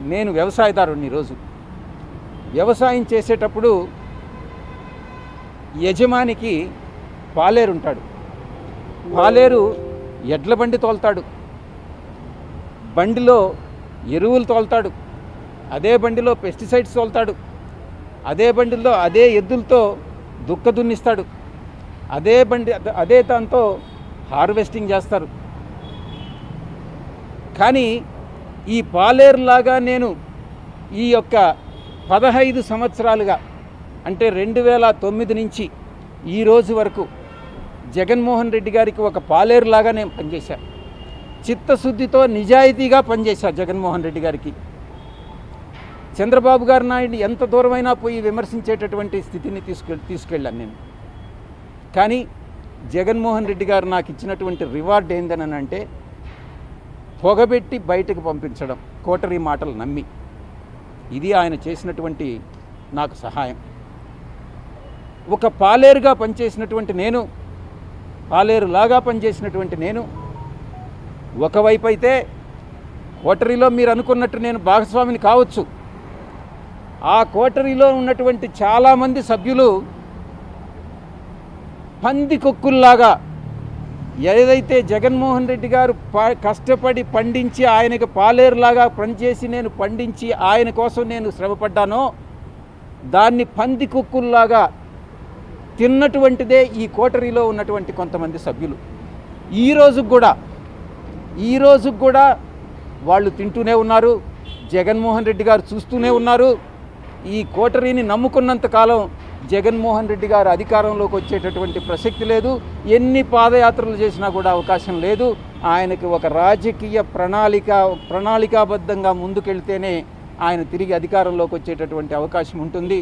నేను వ్యవసాయదారుని ఈరోజు వ్యవసాయం చేసేటప్పుడు యజమానికి పాలేరు ఉంటాడు పాలేరు ఎడ్ల బండి తోలుతాడు. బండిలో ఎరువులు తోలుతాడు. అదే బండిలో పెస్టిసైడ్స్ తోలుతాడు. అదే బండిలో అదే ఎద్దులతో దుక్క దున్నిస్తాడు. అదే బండి అదే దాంతో హార్వెస్టింగ్ చేస్తారు. కానీ ఈ పాలేరులాగా నేను ఈ యొక్క పదహైదు సంవత్సరాలుగా అంటే రెండు వేల తొమ్మిది నుంచి ఈ రోజు వరకు జగన్మోహన్ రెడ్డి గారికి ఒక పాలేరులాగా నేను పనిచేశాను చిత్తశుద్ధితో నిజాయితీగా పనిచేశాను జగన్మోహన్ రెడ్డి గారికి. చంద్రబాబు గారు నాయుడు ఎంత దూరమైనా పోయి విమర్శించేటటువంటి స్థితిని తీసుకెళ్ తీసుకెళ్ళాను నేను. కానీ జగన్మోహన్ రెడ్డి గారు నాకు ఇచ్చినటువంటి రివార్డ్ ఏందనంటే పొగబెట్టి బయటకు పంపించడం కోటరీ మాటలు నమ్మి. ఇది ఆయన చేసినటువంటి నాకు సహాయం. ఒక పాలేరుగా పనిచేసినటువంటి నేను పాలేరులాగా పనిచేసినటువంటి నేను ఒకవైపు అయితే కోటరీలో మీరు అనుకున్నట్టు నేను భాగస్వామిని కావచ్చు. ఆ కోటరీలో ఉన్నటువంటి చాలామంది సభ్యులు పంది కొక్కుల్లాగా ఏదైతే జగన్మోహన్ రెడ్డి గారు ప- కష్టపడి పండించి ఆయనకు పాలేరులాగా పనిచేసి నేను పండించి ఆయన కోసం నేను శ్రమపడ్డానో దాన్ని పంది కుక్కుల్లాగా తిన్నటువంటిదే ఈ కోటరీలో ఉన్నటువంటి కొంతమంది సభ్యులు. ఈ రోజుకు కూడా ఈ రోజుకు కూడా వాళ్ళు తింటూనే ఉన్నారు జగన్మోహన్ రెడ్డి గారు చూస్తూనే ఉన్నారు. ఈ కోటరీని నమ్ముకున్నంత కాలం జగన్మోహన్ రెడ్డి గారు అధికారంలోకి వచ్చేటటువంటి ప్రసక్తి లేదు. ఎన్ని పాదయాత్రలు చేసినా కూడా అవకాశం లేదు. ఆయనకి ఒక రాజకీయ ప్రణాళిక ప్రణాళికాబద్ధంగా ముందుకెళ్తేనే ఆయన తిరిగి అధికారంలోకి వచ్చేటటువంటి అవకాశం ఉంటుంది.